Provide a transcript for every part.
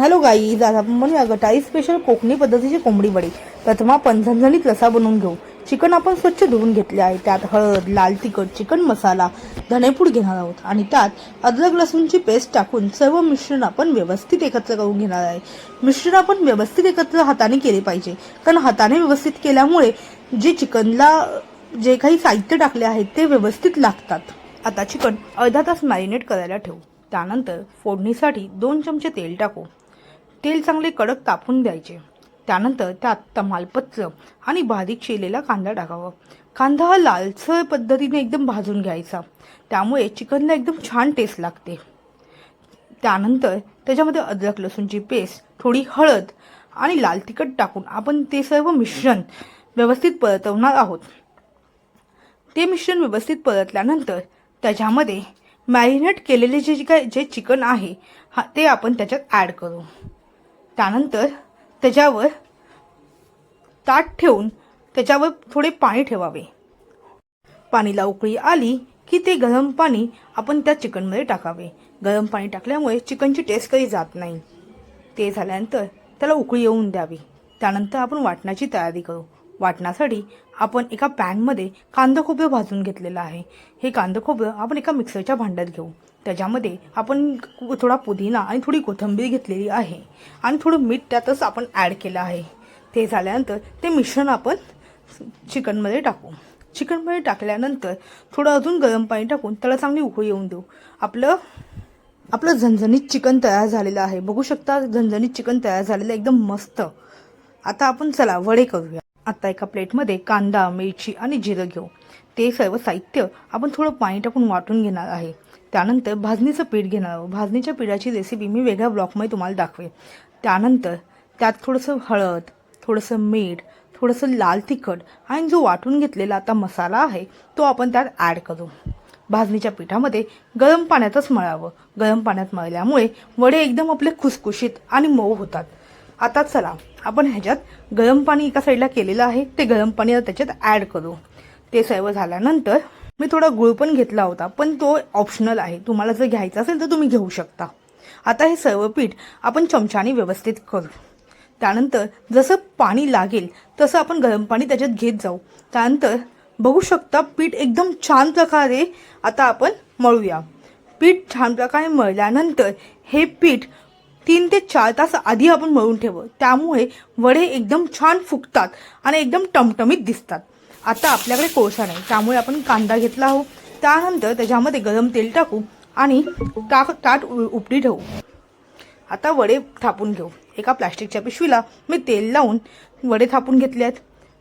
Hello guys आज आपण बनवूया गटाई स्पेशल कोकणी पद्धतीची कोंबडी वडी. प्रथम आपण झणझणीत रसा बनवून घेऊ. चिकन आपण स्वच्छ धुवून घेतले आहे. त्यात हळद लाल तिखट चिकन मसाला धणेपूड घेणार आहोत. आणि त्यात अद्रक लसूणची पेस्ट टाकून सर्व मिश्रण आपण व्यवस्थित एकत्र करून घेणार आहे. मिश्रण आपण व्यवस्थित एकत्र हाताने केले पाहिजे. कारण हाताने व्यवस्थित केल्यामुळे जे चिकनला जे काही साहित्य टाकले आहे ते व्यवस्थित लागतात. आता चिकन अर्धा तास मॅरिनेट करायला ठेवू. त्यानंतर फोडणीसाठी दोन चमचे तेल टाकू. तेल चांगले कडक तापून द्यायचे. त्यानंतर त्यात तमालपत्र आणि बारीक शेलेला कांदा टाकावा. कांदा हा लालसर पद्धतीने एकदम भाजून घ्यायचा. त्यामुळे चिकनला एकदम छान टेस्ट लागते. त्यानंतर त्याच्यामध्ये अद्रक लसूणची पेस्ट थोडी हळद आणि लाल तिखट टाकून आपण ते सर्व मिश्रण व्यवस्थित परतवणार आहोत. ते मिश्रण व्यवस्थित परतल्यानंतर त्याच्यामध्ये मॅरिनेट केलेले जे काय जे चिकन आहे हा ते आपण त्याच्यात ॲड करू. त्यानंतर त्याच्यावर ताट ठेवून त्याच्यावर थोडे पाणी ठेवावे. पाणीला उकळी आली की ते गरम पाणी आपण त्या चिकनमध्ये टाकावे. गरम पाणी टाकल्यामुळे चिकनची टेस्ट कधी जात नाही. ते झाल्यानंतर त्याला उकळी येऊन द्यावी. त्यानंतर आपण वाटणाची तयारी करू. वाटण्यासाठी आपण एका पॅनमध्ये कांदा खोबरं भाजून घेतलेलं आहे. हे कांदा खोबरं आपण एका मिक्सरच्या भांड्यात घेऊ. त्याच्यामध्ये आपण थोडा पुदिना आणि थोडी कोथिंबीर घेतलेली आहे. आणि थोडं मीठ त्यातच आपण ॲड केलं आहे. ते झाल्यानंतर ते मिश्रण आपण चिकनमध्ये टाकू. चिकनमध्ये टाकल्यानंतर थोडं अजून गरम पाणी टाकून त्याला चांगली उकळी येऊन देऊ. आपलं आपलं झणझणीत चिकन तयार झालेलं आहे. बघू शकता झणझणीत चिकन तयार झालेलं एकदम मस्त. आता आपण चला वडे करूया. आता एका प्लेटमध्ये कांदा मिरची आणि जिरं घेऊ. ते सर्व साहित्य आपण थोडं पाणी टाकून वाटून घेणार आहे. त्यानंतर भाजणीचं पीठ घेणार. आहोत भाजणीच्या पीठाची रेसिपी मी वेगळ्या ब्लॉकमध्ये तुम्हाला दाखवेन. त्यानंतर त्यात थोडंसं हळद थोडंसं मीठ थोडंसं लाल तिखट आणि जो वाटून घेतलेला आता मसाला आहे तो आपण त्यात ॲड करू. भाजणीच्या पिठामध्ये गरम पाण्यातच मळावं. गरम पाण्यात मळल्यामुळे वडे एकदम आपले खुसखुशीत आणि मऊ होतात. आता चला आपण ह्याच्यात गरम पाणी एका साईडला केलेलं आहे ते गरम पाणी त्याच्यात ॲड करू. ते सर्व झाल्यानंतर मी थोडा गुळ पण घेतला होता पण तो ऑप्शनल आहे. तुम्हाला जर घ्यायचा असेल तर तुम्ही घेऊ शकता. आता हे सर्व पीठ आपण चमच्याने व्यवस्थित करू. त्यानंतर जसं पाणी लागेल तसं आपण गरम पाणी त्याच्यात घेत जाऊ. त्यानंतर बघू शकता पीठ एकदम छान प्रकारे आता आपण मळूया. पीठ छान प्रकारे मळल्यानंतर हे पीठ तीन ते चार तास आधी आपण मळून ठेवू. त्यामुळे वडे एकदम छान फुगतात आणि एकदम टमटमीत दिसतात. आता आपल्याकडे कोळसा नाही. त्यामुळे आपण कांदा घेतला आहोत. त्यानंतर त्याच्यामध्ये गरम तेल टाकू आणि टाक ताट उ- उपडी ठेवू. आता वडे थापून घेऊ. एका प्लास्टिकच्या पिशवीला मी तेल लावून वडे थापून घेतले आहेत.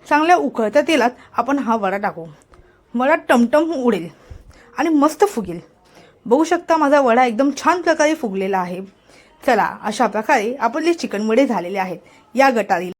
चांगल्या उकळत्या तेलात आपण हा वडा टाकू. वडा टमटम उडेल आणि मस्त फुगेल. बघू शकता माझा वडा एकदम छान प्रकारे फुगलेला आहे. चला अशा प्रकारे आपले चिकन वडे झालेले आहेत. या गटारी